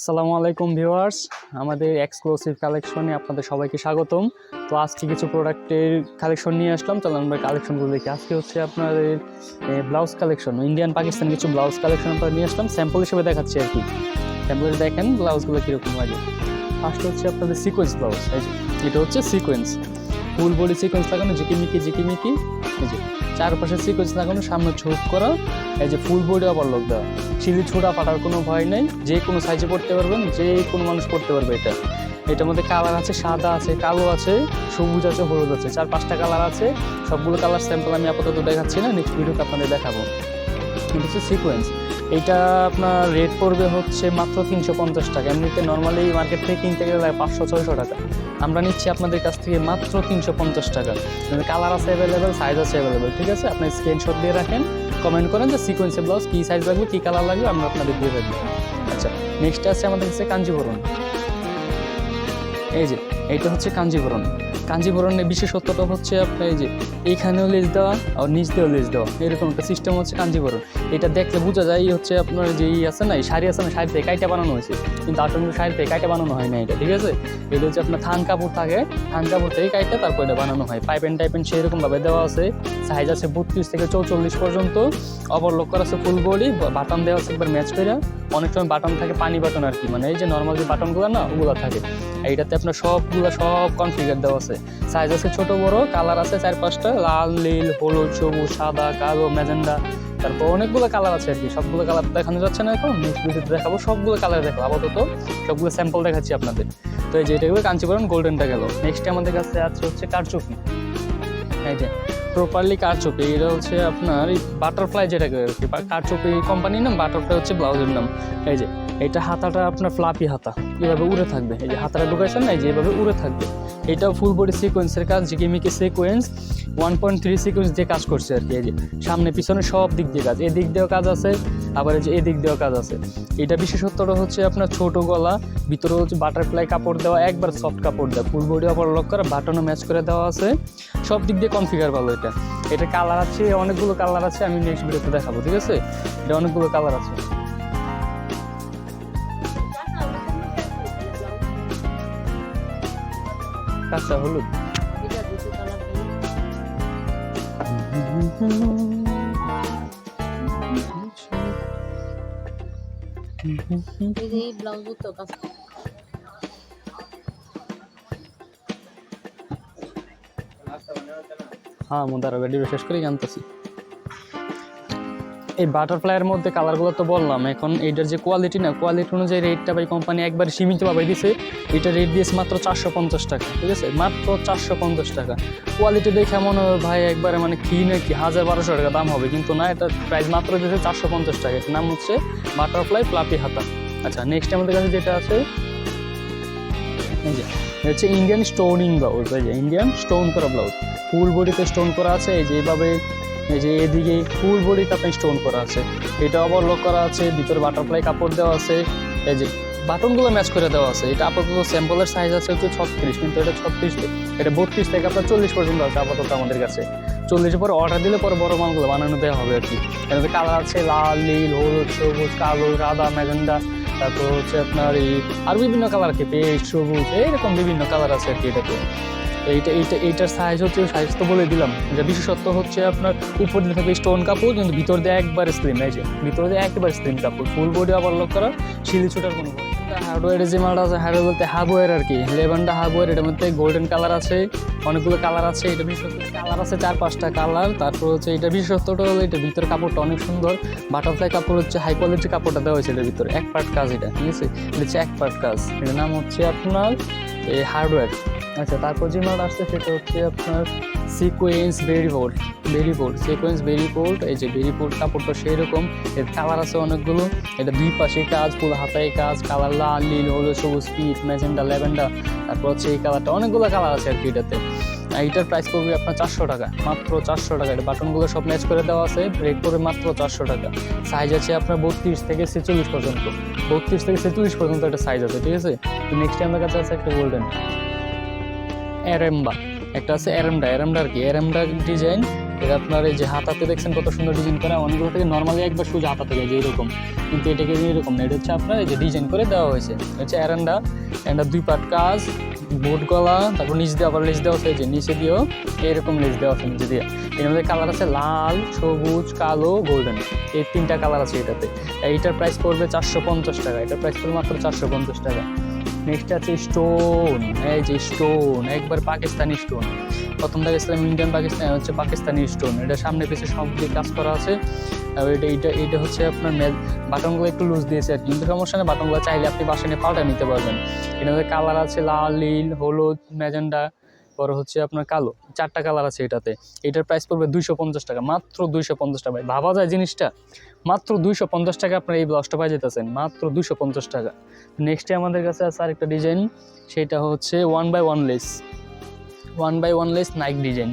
আসসালামু আলাইকুম ভিউয়ার্স। আমাদের এক্সক্লুসিভ কালেকশনে আপনাদের সবাইকে স্বাগতম। তো আজকে কিছু প্রোডাক্টের কালেকশন নিয়ে আসলাম। তাহলে আমরা কালেকশনগুলো দেখি। আজকে হচ্ছে আপনাদের ব্লাউজ কালেকশন ইন্ডিয়ান পাকিস্তান কিছু ব্লাউজ কালেকশন আমরা নিয়ে আসলাম। স্যাম্পল হিসেবে দেখাচ্ছি আর কি। স্যাম্পল দেখেন ব্লাউজগুলো কীরকম লাগে। ফার্স্ট হচ্ছে আপনাদের সিকোয়েন্স ব্লাউজ এটা হচ্ছে সিকোয়েন্স ফুল বডি সিকোয়েন্স লাগানো জিকিমিকি জিকিমিকি এই চারপাশে সিকোয়েন্স লাগানো সামনে ছোট করা, এই যে ফুল বডি লোক দেওয়া। সিঁড়ি ছোটা পাটার কোনো ভয় নেই, যে কোনো সাইজে পড়তে পারবেন, যে কোনো মানুষ পড়তে পারবে এটা। এটার মধ্যে কালার আছে, সাদা আছে, কালো আছে, সবুজ আছে, হলুদ আছে। চার পাঁচটা কালার আছে, সবগুলো কালার স্যাম্পল আমি আপাতত দেখাচ্ছি না নেক্সট ভিডিওতে আপনাদের দেখাবো। এটা হচ্ছে সিকোয়েন্স এইটা আপনার রেট পড়বে হচ্ছে মাত্র তিনশো পঞ্চাশ টাকা। এমনিতে নর্মালি মার্কেট থেকে কিনতে গেলে লাগে পাঁচশো, ছয়শো টাকা। আমরা নিচ্ছি আপনাদের কাছ থেকে মাত্র তিনশো পঞ্চাশ টাকা। মানে কালার আছে অ্যাভেলেবেল সাইজ আছে অ্যাভেলেবেল ঠিক আছে? আপনি স্ক্রিনশট দিয়ে রাখেন কমেন্ট করেন যে সিকোয়েন্সের ব্লাউজ কী সাইজ লাগবে, কী কালার লাগবে, আমরা আপনাদের দিয়ে রাখব আচ্ছা নেক্সট আছে আমাদের কাছে কাঞ্জিভরণ এই যে, এইটা হচ্ছে কাঞ্জিভরণ কাঞ্জিভরণের বিশেষত্বটা হচ্ছে আপনার এই যে, এইখানেও লেজ দেওয়া আর নিচ দিয়েও লেজ দেওয়া। এরকম একটা সিস্টেম হচ্ছে কাঞ্জিভরণ এটা দেখলে বোঝা যায় হচ্ছে আপনার যে ই আছে না, এই শাড়ি আছে না শাড়ি থেকে কাইটা বানানো হয়েছে। কিন্তু আসলে থেকে কাইটা বানানো হয় না এটা, ঠিক আছে? এটা হচ্ছে আপনার থান কাপড় থাকে, থান কাপড় থেকে কাইটা তারপর এটা বানানো হয়। পাইপ অ্যান্ড টাইপ অ্যান্ড সেরকমভাবে দেওয়া আছে। সাইজ আছে বত্রিশ থেকে চৌচল্লিশ পর্যন্ত। ওভারলক করা আছে ফুল বডি বাটন দেওয়া আছে একবার ম্যাচ করে। অনেক সময় বাটন থাকে পানি বাটন আর কি মানে এই যে নর্মাল যে বাটনগুলো না, ওগুলো থাকে। এইটাতে আপনার সবগুলো সব কনফিগার দেওয়া আছে। সাইজ আছে ছোট, বড় কালার আছে চার পাঁচটা, লাল, নীল, হলুদ, সবুজ, সাদা, কালো, ম্যাজেন্ডা। তারপর অনেকগুলো কালার আছে আর কি। সবগুলো কালার দেখানো যাচ্ছে না এখন নেক্সট ভিডিওতে দেখাবো। সবগুলো কালার দেখাবো আপাতত সবগুলো স্যাম্পল দেখাচ্ছি আপনাদের। তো এই যে এটা কাঞ্চিপুরম গোল্ডেনটা গেল। নেক্সট আমাদের কাছে আছে হচ্ছে কারচুপি। এই যে প্রপারলি কারচুপি, এটা হচ্ছে আপনার এই বাটারফ্লাই যেটাকে কারচুপি কোম্পানির নাম বাটারফ্লাই হচ্ছে ব্লাউজের নাম। এই যে এটা হাতাটা আপনার ফ্লাপি হাতা। এভাবে উড়ে থাকবে। এই যে হাতাটা ঢুকাইছেন না, এই যে এভাবে উড়ে থাকবে। এটাও ফুল বডি সিকোয়েন্সের কাজ জিকিমিকি sequence one point three sequence দিয়ে কাজ করছে আর কি। এই যে সামনে, পিছনে সব দিক দিয়ে কাজ। এদিক দিয়েও কাজ আছে, আবার এই যে এদিক দিয়েও কাজ আছে। এটা বিশেষত্বটা হচ্ছে আপনার ছোট গলা, ভিতরে হচ্ছে বাটারফ্লাই কাপড় দেওয়া, একবার সফট কাপড় দেওয়া। ফুল বডি আবার লক করা বাটনও ম্যাচ করে দেওয়া আছে। সব দিক দিয়ে কনফিগার ভালো এটা। এটা কালার আছে, অনেকগুলো কালার আছে, আমি নেক্সট ভিডিওতে দেখাবো, ঠিক আছে? এটা অনেকগুলো কালার আছে। কাঁচা হলুদ। এই ব্লাউজ তো কাজ হ্যাঁ মুদার ভিডিও শেষ করেই জানতেছি এই বাটারফ্লাইয়ের মধ্যে কালারগুলো তো বললাম, এখন এটার যে কোয়ালিটি না কোয়ালিটি অনুযায়ী রেটটা ভাই কোম্পানি একবার সীমিতভাবে দিছে। এটা রেট দিয়েছে মাত্র চারশো পঞ্চাশ টাকা, ঠিক আছে? মাত্র চারশো পঞ্চাশ টাকা। কোয়ালিটি দেখে এমন হবে ভাই একবারে মানে কি না কি, হাজার বারোশো টাকা দাম হবে, কিন্তু না, এটা প্রাইস মাত্র দিয়েছে চারশো পঞ্চাশ টাকা। নাম হচ্ছে বাটারফ্লাই প্লাপি হাতা আচ্ছা নেক্সট আমাদের কাছে যেটা আছে হচ্ছে ইন্ডিয়ান স্টোনিং ব্লাউজ এই যে ইন্ডিয়ান স্টোন করা ব্লাউজ ফুল বডিতে স্টোন করা আছে, এই যে এইভাবে এই যে এদিকে ফুল বডিতে আপনার স্টোন করা আছে। এটা আবার লক করা আছে, ভিতরে বাটারফ্লাই কাপড় দেওয়া আছে। এই যে বাটনগুলো ম্যাচ করে দেওয়া আছে। এটা আপাতত স্যাম্পলের সাইজ আছে হচ্ছে ছত্রিশ, কিন্তু এটা ছত্রিশ এটা বত্রিশ থেকে আপনার চল্লিশ পর্যন্ত আছে আপাতত আমাদের কাছে। চল্লিশের পরে অর্ডার দিলে পরে বড় মালগুলো বানানো দেওয়া হবে আর কি। এটাতে কালার আছে লাল, নীল, হলুদ, সবুজ, কালো সাদা ম্যাজেন্ডা, তারপর হচ্ছে আপনার এই আর বিভিন্ন কালার আছে, পেস্ট, সবুজ, এইরকম বিভিন্ন কালার আছে আর কি এটাতে। এইটা এইটা, এইটার সাইজ হচ্ছে সাইজ তো বলে দিলাম। এটা বিশেষত্ব হচ্ছে আপনার উপর দিয়ে থাকবে স্টোন কাপড়, কিন্তু ভিতর দিয়ে একবার স্লিম এই যে ভিতর দিয়ে একবার স্লিম কাপড়। ফুল বডি আবার লক করা শিলি ছোটার কোনো হার্ডওয়্যারের যে মালটা আছে হার্ডওয়্যার বলতে হাবওয়্যার আর কি। লেভেনটা হাবওয়্যার এটার মধ্যে গোল্ডেন কালার আছে, অনেকগুলো কালার আছে, এটা বিশেষত্ব কালার আছে চার পাঁচটা কালার তারপর হচ্ছে এটা বিশেষত্বটা হলো এটা ভিতর কাপড়টা অনেক সুন্দর। বাটারফ্লাই কাপড় হচ্ছে হাই কোয়ালিটির কাপড়টা দেওয়া হয়েছে এটার ভিতরে। এক পার্ট কাজ এটা, ঠিক আছে? এটা হচ্ছে এক পার্ট কাজ। এটার নাম হচ্ছে আপনার এই হার্ডওয়্যার আচ্ছা তারপর যে মাল আসছে সেটা হচ্ছে আপনার সিকোয়েন্স বেরি বোর্ড সিকোয়েন্স বোর্ড এই যে বোর্ড কাপড়টা সেই রকম এর কালার আছে অনেকগুলো, এটা দুই পাশে কাজ পুরো হাতায় কাজ কালার লাল, নীল, হলুদ, সবুজ পিচ ম্যাজেন্ডা ল্যাভেন্ডার, তারপর হচ্ছে এই কালারটা অনেকগুলো কালার আছে আর কি এটাতে। এইটার প্রাইস পড়বে আপনার চারশো টাকা, মাত্র চারশো টাকা। এটা বাটনগুলো সব ম্যাচ করে দেওয়া আছে রেট পড়বে মাত্র চারশো টাকা। সাইজ আছে আপনার বত্রিশ থেকে ছেচল্লিশ পর্যন্ত। বত্রিশ থেকে ছেচল্লিশ পর্যন্ত একটা সাইজ আছে, ঠিক আছে? নেক্সট আমার কাছে আছে একটা গোল্ডেন অ্যারেম্বা একটা আছে অ্যারেমডা। অ্যারেমডা আর কি? অ্যারেমডা ডিজাইন, এটা আপনার এই যে হাতাতে দেখছেন কত সুন্দর ডিজাইন করা, অনেকগুলো থেকে নর্মালি একবার সোজা হাতাতে যায় যে এরকম। কিন্তু এটাকে এরকম না, এটা হচ্ছে আপনার এই যে ডিজাইন করে দেওয়া হয়েছে। হচ্ছে অ্যারান্ডা অ্যান্ডা দুই পাট কাজ বোট গলা, তারপর নিচ দিয়ে আবার লেস দেওয়া এই যে নিচে দিয়েও এরকম লেস দেওয়া আছে, নিচে দিয়ে। এর মধ্যে কালার আছে লাল, সবুজ, কালো, গোল্ডেন। এই তিনটা কালার আছে এটাতে। এইটার প্রাইস পড়বে চারশো পঞ্চাশ টাকা। এটার প্রাইস পড়বে মাত্র চারশো পঞ্চাশ টাকা। নেক্সট আছে স্টোন, এই যে স্টোন, একবার পাকিস্তানি স্টোন। প্রথম দেখেছিলাম ইন্ডিয়ান পাকিস্তান হচ্ছে পাকিস্তানি স্টোন। এটা সামনে পিছিয়ে সব দিয়ে কাজ করা আছে এটা এটা এটা হচ্ছে আপনার বাটনগুলো একটু লুজ দিয়েছে আর কিন্তু সমস্যা নেই, বাটনগুলো চাইলে আপনি বাসা নিয়ে পাল্টা নিতে পারবেন। মধ্যে কালার আছে লাল, নীল, হলুদ, ম্যাজেন্ডা। পরে হচ্ছে আপনার কালো, চারটা কালার আছে এটাতে। এটার প্রাইস পড়বে দুইশো পঞ্চাশ টাকা, মাত্র দুইশো পঞ্চাশ টাকা। ভাবা যায় জিনিসটা? মাত্র দুইশো পঞ্চাশ টাকা আপনার এই ব্লাউজটা পাই যেতেছেন মাত্র দুইশো পঞ্চাশ টাকা। নেক্সটে আমাদের কাছে আছে আরেকটা ডিজাইন সেটা হচ্ছে one by one lace one by one lace Naik design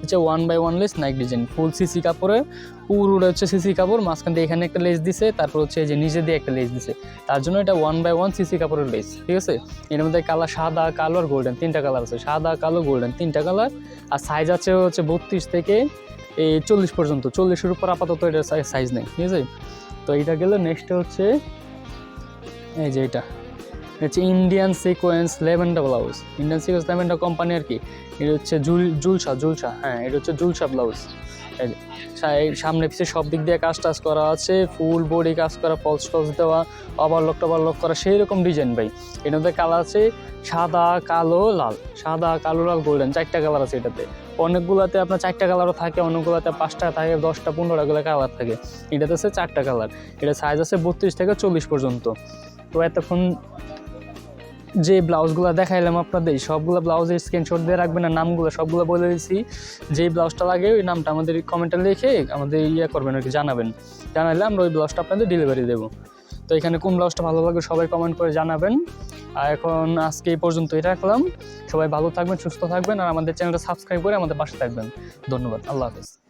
হচ্ছে ওয়ান বাই ওয়ান লেস নাইক ডিজাইন ফুল সিসি কাপড়ে পুরোটা হচ্ছে সিসি কাপড়, মাঝখান দিয়ে এখানে একটা লেস দিছে, তারপর হচ্ছে যে নিচে দিয়ে একটা লেস দিছে। তার জন্য এটা ওয়ান বাই ওয়ান সিসি কাপড়ের লেস ঠিক আছে? এর মধ্যে কালার সাদা, কালো আর গোল্ডেন তিনটা কালার আছে। সাদা, কালো গোল্ডেন তিনটা কালার। আর সাইজ আছে হচ্ছে বত্রিশ থেকে এই চল্লিশ পর্যন্ত। চল্লিশের উপর আপাতত এটা সাইজ নেই, ঠিক আছে? তো এইটা গেলে নেক্সট হচ্ছে এই যে এটা। এটা হচ্ছে ইন্ডিয়ান সিকোয়েন্স লেভেন্ডা ব্লাউজ ইন্ডিয়ান সিকোয়েন্স লেভেন্ডা কোম্পানি আর কি। এটা হচ্ছে জুল জুলসা জুলসা হ্যাঁ এটা হচ্ছে জুলসা ব্লাউজ সামনে পিছিয়ে সব দিক দিয়ে কাজ টাজ করা আছে, ফুল বডি কাজ করা ফলস টলস দেওয়া ওভারলক টভারলক করা, সেই রকম ডিজাইন ভাই। এর মধ্যে কালার আছে সাদা, কালো, লাল। সাদা, কালো, লাল গোল্ডেন চারটা কালার আছে এটাতে। অনেকগুলোতে আপনার চারটা কালারও থাকে, অনেকগুলোতে পাঁচটা থাকে, দশটা, পনেরোটা গুলো কালার থাকে। এটাতে আছে চারটা কালার এটা সাইজ আছে বত্রিশ থেকে চল্লিশ পর্যন্ত। তো এতক্ষণ যে ব্লাউজগুলো দেখাইলাম আপনাদের, সবগুলো ব্লাউজের স্ক্রিনশট দিয়ে রাখবেন আর নামগুলো সবগুলো বলে দিচ্ছি যেই ব্লাউজটা লাগে ওই নামটা আমাদের কমেন্টে লিখে আমাদের ইয়ে করবেন আর কি জানাবেন। জানালে আমরা ওই ব্লাউজটা আপনাদের ডেলিভারি দেবো। তো এখানে কোন ব্লাউজটা ভালো লাগে সবাই কমেন্ট করে জানাবেন। আর এখন আজকে এই পর্যন্তই রাখলাম। সবাই ভালো থাকবেন, সুস্থ থাকবেন আর আমাদের চ্যানেলটা সাবস্ক্রাইব করে আমাদের পাশে থাকবেন। ধন্যবাদ, আল্লাহ হাফেজ।